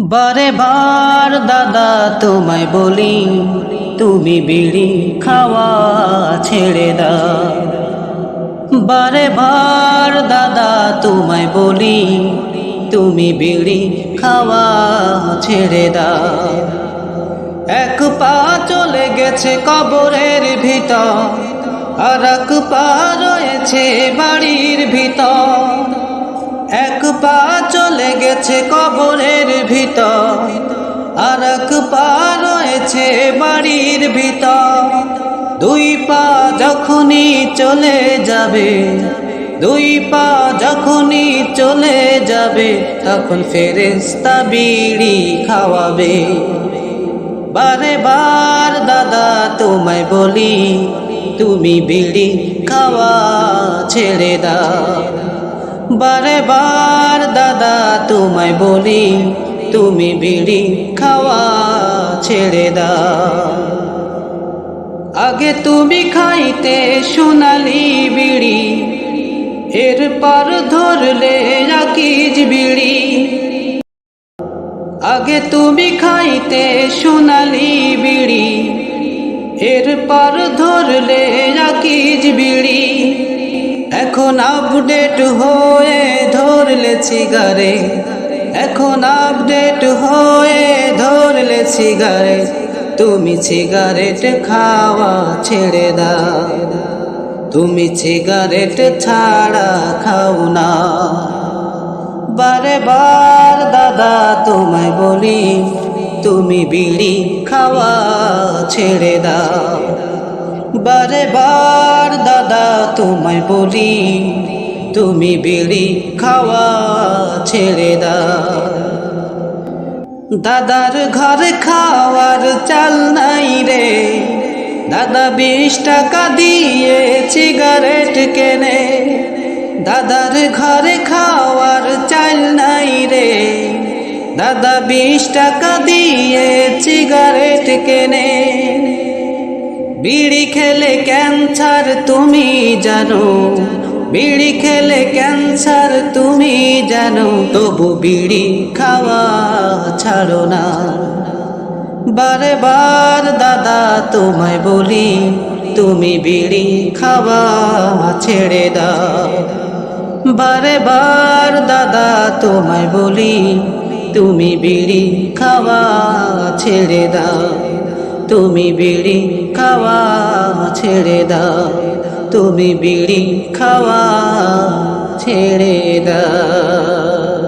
বারে বার দাদা তোমায় বলি, তুমি বিড়ি খাওয়া ছেড়ে দাও। বারে বার দাদা তোমায় বলি, তুমি বিড়ি খাওয়া ছেড়ে দাও। এক পা চলে গেছে কবরের ভিতর, আর এক পা রয়েছে বাড়ির ভিতর। এক পা চলে গেছে কবরের ভিতর, আর এক পা রয়েছে বাড়ির ভিতর। দুই পা যখনই চলে যাবে, দুই পা যখনই চলে যাবে, তখন ফেরেস্তা বিড়ি খাওয়াবে। বারে বার দাদা তোমায় বলি, তুমি বিড়ি খাওয়া ছেড়ে দাও। বারে বার, দাদা, তোমায় বলি, তুমি বিড়ি খাওয়া ছেড়ে দাও। আগে তুমি খাইতে সোনালি বিড়ি, এরপর ধরলে রাকিজ বিড়ি। আগে তুমি খাইতে সোনালি বিড়ি, এরপর ধরলে রাকিজ বিড়ি। এখন আপডেট হয়ে ধরলে সিগারে। এখন আপডেট হয়ে ধরলে সিগারে। তুমি সিগারেট খাওয়া ছেড়ে দাও। তুমি সিগারেট ছাড়া খাও না। বারে বার দাদা তোমায় বলি, তুমি বিড়ি খাওয়া ছেড়ে দাও। বারে বার দাদা, তোমায় বলি, তুমি বিড়ি খাওয়া ছেড়ে দাও। দাদার ঘর খাওয়ার চাল নাই রে, দাদা বিশ টাকা দিয়ে সিগারেট কেনে। দাদার ঘরে খাওয়ার চাল নাই রে, দাদা বিশ টাকা দিয়ে সিগারেট কেনে। বিড়ি খেলে ক্যান্সার তুমি জানো। বিড়ি খেলে ক্যান্সার তুমি জানো। তবু বিড়ি খাওয়া ছাড়ো না। বারে বার দাদা তোমায় বলি, তুমি বিড়ি খাওয়া ছেড়ে দাও। বারে বার দাদা তোমায় বলি, তুমি বিড়ি খাওয়া ছেড়ে দাও। তুমি বিড়ি খাওয়া ছেড়ে দাও। তুমি বিড়ি খাওয়া ছেড়ে দাও।